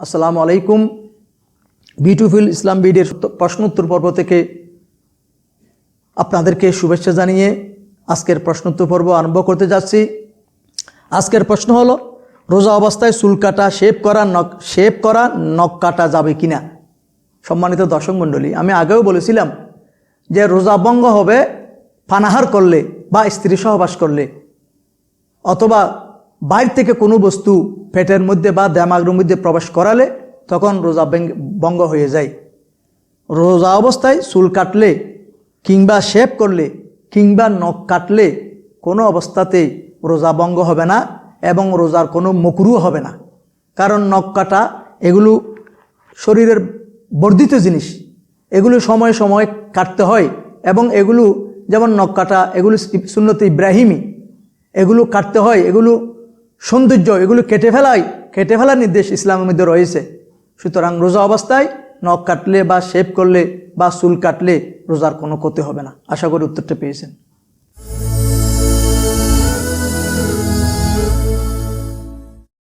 আসসালামু আলাইকুম। বিটুফিল ইসলাম বিডির প্রশ্নোত্তর পর্ব থেকে আপনাদেরকে শুভেচ্ছা জানিয়ে আজকের প্রশ্নোত্তর পর্ব আরম্ভ করতে যাচ্ছি। আজকের প্রশ্ন হলো, রোজা অবস্থায় চুল কাটা শেভ করা নখ শেভ করা নখ কাটা যাবে কিনা? সম্মানিত দর্শক মণ্ডলী, আমি আগেও বলেছিলাম যে রোজা ভঙ্গ হবে পানাহার করলে বা স্ত্রী সহবাস করলে, অথবা বাইর থেকে কোনো বস্তু পেটের মধ্যে বা দেমাগের মধ্যে প্রবেশ করালে তখন রোজা ভেঙ্গ- হয়ে যায়। রোজা অবস্থায় চুল কাটলে কিংবা শেপ করলে কিংবা নখ কাটলে কোনো অবস্থাতেই রোজা ভঙ্গ হবে না এবং রোজার কোনো মকরু হবে না। কারণ নখ কাটা এগুলো শরীরের বর্ধিত জিনিস। এগুলো সময় সময় কাটতে হয় এবং এগুলো যেমন নখ কাটা, এগুলো সুন্নত ইব্রাহিমী। এগুলো কাটতে হয়, এগুলো সৌন্দর্য, এগুলো কেটে ফেলাই, কেটে ফেলার নির্দেশ ইসলামের মধ্যে রয়েছে। সুতরাং রোজা অবস্থায় নখ কাটলে বা শেভ করলে বা চুল কাটলে রোজার কোনো ক্ষতি হবে না। আশা করি উত্তরটা পেয়েছেন।